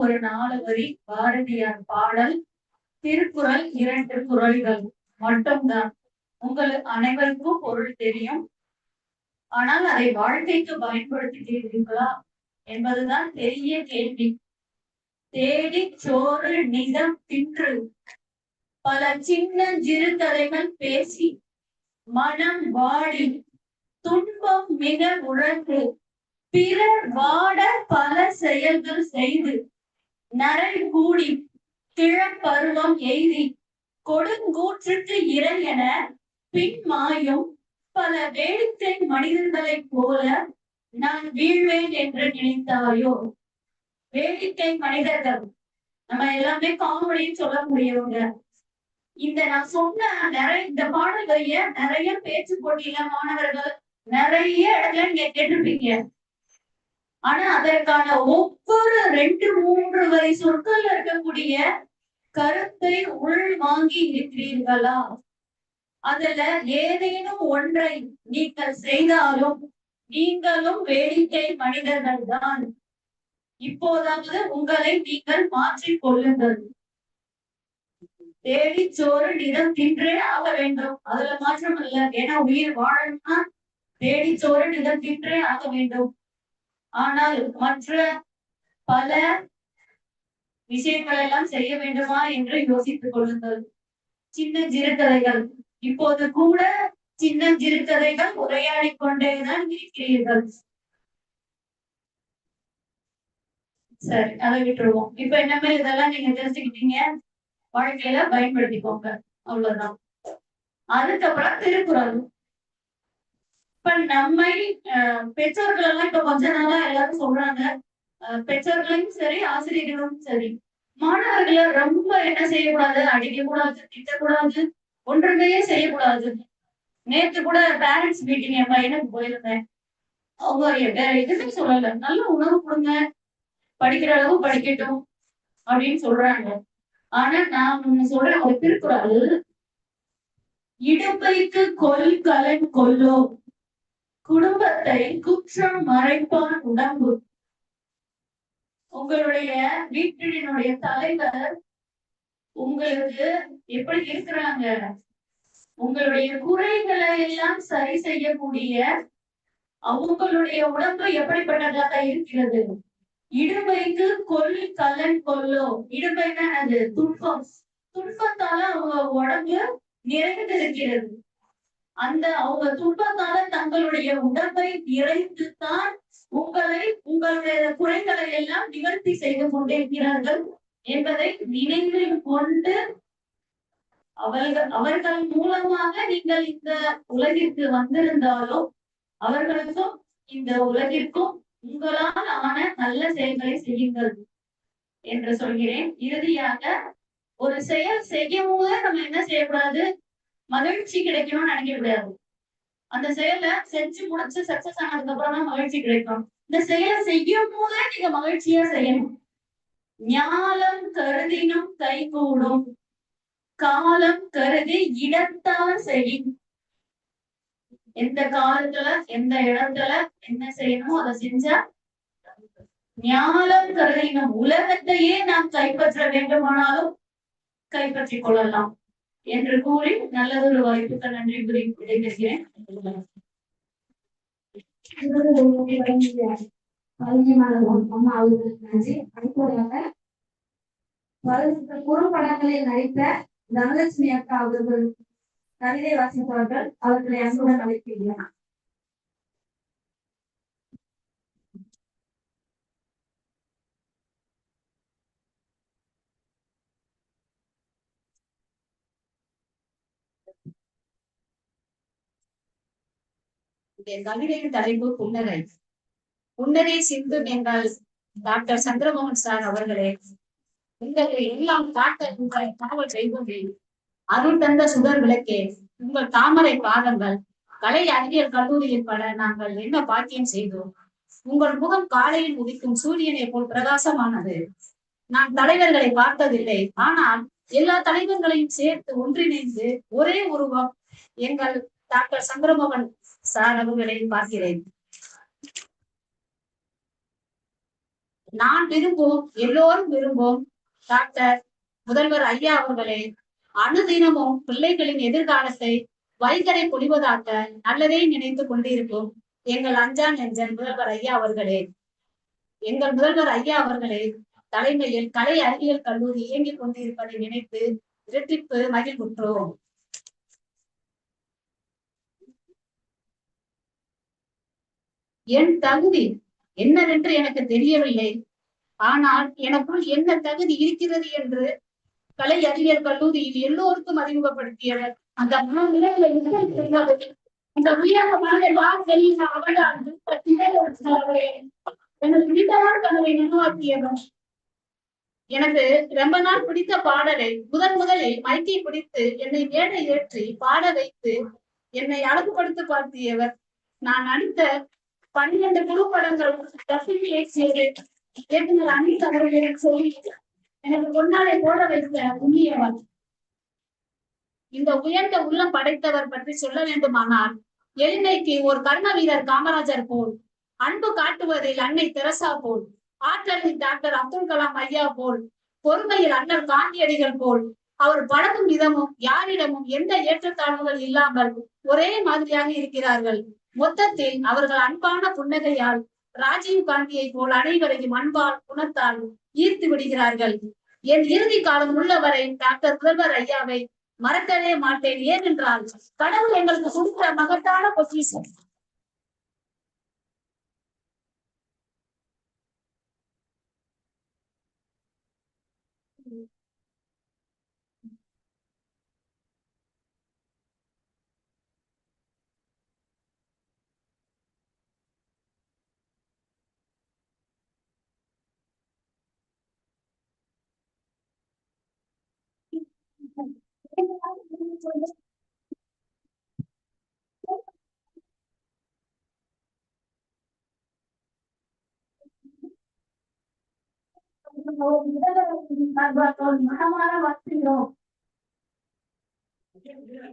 ஒரு நாலு வரி பாரதியார் பாடல் திருக்குறள் இரண்டு குரல்கள் மட்டும்தான். உங்களுக்கு அனைவருக்கும் பொருள் தெரியும். ஆனால் அதை வாழ்க்கைக்கு பயன்படுத்துகிறீர்களா என்பதுதான் பெரிய கேள்வி. தேடி சோறு நிதம் தின்று பல சின்ன சிறு கதைகள் பேசி மனம் வாடி துன்பம் மிக உழன்று பிறர் வாட பல செயல்கள் செய்து நரை கூடி திழப்பருவம் எய்தி கொடுங்கூற்றுக்கு இறை என பின்மாயும் பல வேடிக்கை மனிதர்களைப் போல நான் வீழ்வேன் என்று நினைத்தாயோ? வேடிக்கை மனிதர்கள். நம்ம எல்லாமே காமெடின்னு சொல்லக்கூடியவங்க. இந்த நான் சொன்ன நிறைய இந்த பாடல் நிறைய பேச்சு போட்டியில மாணவர்கள் நிறைய இடத்துல நீங்க கேட்டிருப்பீங்க. ஆனா அதற்கான ஒவ்வொரு ரெண்டு மூன்று வரி சொற்கள் இருக்கக்கூடிய கருத்தை உள் வாங்கி இருக்கிறீர்களா அதுல ஏதேனும் ஒன்றை நீங்கள் செய்தாலும் நீங்களும் வேடிக்கை மனிதர்கள் தான். இப்போதாவது உங்களை நீங்கள் மாற்றிக் கொள்ளுங்கள். தேடி சோறு நிறம் தின்றே ஆக வேண்டும். அதுல மாற்றம் இல்ல. ஏன்னா உயிர் வாழணும்னா தேடி சோறு நிறம் தின்றே ஆக வேண்டும். ஆனால் மற்ற பல விஷயங்கள் எல்லாம் செய்ய வேண்டுமா என்று யோசித்துக் கொள்ளுங்கள். சின்ன சிறுகதைகள் இப்போது கூட சின்ன சிறுகதைகள் உரையாடி கொண்டேதான் இருக்கிறீர்கள். சரி அதை விட்டுருவோம். இப்ப என்னமே இதெல்லாம் நீங்க தெரிஞ்சுக்கிட்டீங்க? வாழ்க்கையில பயன்படுத்திக்கோங்க. அவ்வளவுதான். அதுக்கப்புறம் திருக்குறள். இப்ப நம்மை அஹ், பெற்றோர்கள் எல்லாம் இப்ப கொஞ்ச நாளா எல்லாரும் சொல்றாங்க. அஹ், பெற்றோர்களும் சரி ஆசிரியர்களும் சரி மாணவர்களை ரொம்ப என்ன செய்யக்கூடாது? அடிக்க கூடாது திட்டக்கூடாது ஒன்றுமே செய்யக்கூடாது. நேத்து கூட பேரண்ட்ஸ் மீட்டிங் என் பையனுக்கு போயிருந்தேன். அவங்க வேற எதுவுமே சொல்லல. நல்ல உணவு கொடுங்க. படிக்கிற அளவு படிக்கட்டும். அப்படின்னு சொல்றாங்க. ஆனா நான் ஒண்ணு சொல்றேன். ஒரு திருக்குறள் இடுப்பைக்கு கொல் கலன் கொல்லோ. குடும்பத்தை குற்றம் மறைப்பான் உடம்பு. உங்களுடைய வீட்டினுடைய தலைவர் உங்களுக்கு எப்படி இருக்கிறாங்க? உங்களுடைய குறைகளை எல்லாம் சரி செய்யக்கூடிய அவங்களுடைய உடம்பு எப்படிப்பட்டதாக இருக்கிறது? இடுமைக்கு கொல் கலன் கொல்லோ. இடுமைன்னா அது துன்பம். துன்பத்தால அவங்க உடம்பு நிறைந்து இருக்கிறது அந்த அவங்க துன்பத்தால தங்களுடைய உடம்பை நிறைத்துத்தான் உங்களை உங்களுடைய குறைகளை எல்லாம் நிவர்த்தி செய்து கொண்டிருக்கிறார்கள் என்பதை நினைவில் கொண்டு அவர்கள் அவர்கள் மூலமாக நீங்கள் இந்த உலகிற்கு வந்திருந்தாலும் அவர்களுக்கும் இந்த உலகிற்கும் உங்களால் ஆன நல்ல செயல்களை செய்யுங்கள் என்று சொல்கிறேன். இறுதியாக ஒரு செயல் செய்யும் போது நம்ம என்ன செய்யக்கூடாது? மகிழ்ச்சி கிடைக்கணும்னு நினைக்க கூடாது அந்த செயலை செஞ்சு முடிச்சு சக்சஸ் ஆனதுக்கு அப்புறம் தான் மகிழ்ச்சி கிடைக்கும். இந்த செயலை செய்யும் போதே நீங்க மகிழ்ச்சியா செய்யணும். ஞாலம் கருதினும் கை கூடும். காலம் கருதி இடத்தால் செய்யும் எந்த காலத்துல எந்த இடத்துல என்ன செய்யணுமோ அதை செஞ்சா ஞானம் கருதினும் உலகத்தையே நாம் கைப்பற்ற வேண்டுமானாலும் கைப்பற்றிக் கொள்ளலாம். என்று கூறி நல்லதொரு வாய்ப்புக்கு நன்றி கூறி விடைபெறுகிறேன். அம்மா நன்றி குறும்படங்களில் நடித்த தனலட்சுமி அக்கா அவர்கள் கவிதை வாசிப்பவர்கள் அவர்களை அன்புடன் அழைக்கின்றனர். கவிதையின் தலைப்பு புன்னகை. புன்னகை சிந்து என்றால் டாக்டர் சந்திரமோகன் சார் அவர்களே உங்களை எல்லாம் காட்ட உங்களை காவல் செய்வதில் அருள் தந்த சுடர் விளக்கே உங்கள் தாமரை பாதங்கள் கலை அறிவியல் கல்லூரியில் பட நாங்கள் என்ன பாக்கியம் செய்தோம்? உங்கள் முகம் காலையில் உதிக்கும் சூரியனை போல் பிரகாசமானது. நான் தலைவர்களை பார்த்ததில்லை ஆனால் எல்லா தலைவர்களையும் சேர்த்து ஒன்றிணைந்து ஒரே உருவம் எங்கள் டாக்டர் சந்திரமோகன் சார் அவர்களை பார்க்கிறேன். நான் விரும்பும் எல்லோரும் விரும்பும் டாக்டர் முதல்வர் ஐயா அவர்களே அனுதினமும் பிள்ளைகளின் எதிர்காலத்தை வைகரை பொழிவதாக்க நல்லதே நினைத்து கொண்டிருக்கும் எங்கள் அஞ்சான் நெஞ்சன் முதல்வர் ஐயா அவர்களே. எங்கள் முதல்வர் ஐயா அவர்களே தலைமையில் கலை அறிவியல் கல்லூரி இயங்கிக் கொண்டிருப்பதை நினைத்து இரட்டிப்பு மகிழ்வுற்றோம். என் தகுதி என்னவென்று எனக்கு தெரியவில்லை. ஆனால் எனக்குள் என்ன தகுதி இருக்கிறது என்று கலை அறிவியல் கல்லூரியில் எல்லோருக்கும் அறிமுகப்படுத்தியவர் அந்த அந்த எனக்கு தெரியாது இந்த வாழ்க்கையில் எனக்கு பிடித்தமான கனவை நினைவாக்கியவர் எனக்கு ரொம்ப நாள் பிடித்த பாடலை முதன் முதலில் மைக்கை பிடித்து என்னை மேடை ஏற்றி பாட வைத்து என்னை அழகுபடுத்த பார்த்தியவர் நான் நடித்த பன்னிரண்டு குழுப்படங்கள் ரசிகை இயக்கியது இயக்குனர் அனித் அவர்களுக்கு சொல்லி எனக்கு பொன்னாடை போட வைத்த புண்ணியவர் இந்த உயர்ந்த உள்ளம் படைத்தவர் பற்றி சொல்ல வேண்டுமானால் எளிமைக்கு ஒரு கர்ம வீரர் காமராஜர் போல் அன்பு காட்டுவதில் அன்னை தெரசா போல் ஆற்றலில் டாக்டர் அப்துல் கலாம் ஐயா போல் பொறுமையில் அண்ணல் காந்தியடிகள் போல் அவர் பழகும் விதமும் யாரிடமும் எந்த ஏற்றத்தாழ்வுகள் இல்லாமல் ஒரே மாதிரியாக இருக்கிறார்கள். மொத்தத்தில் அவர்கள் அன்பான புன்னகையால் ராஜீவ் காந்தியை போல் அனைவரையும் அன்பால் குணத்தால் ஈர்த்து விடுகிறார்கள். என் இறுதி காலம் உள்ளவரை டாக்டர் முதல்வர் ஐயாவை மறக்கவே மாட்டேன். ஏனென்றால் கடவுள் எங்களுக்கு கொடுத்த மகத்தான பொக்கிஷம். हमारा वक्त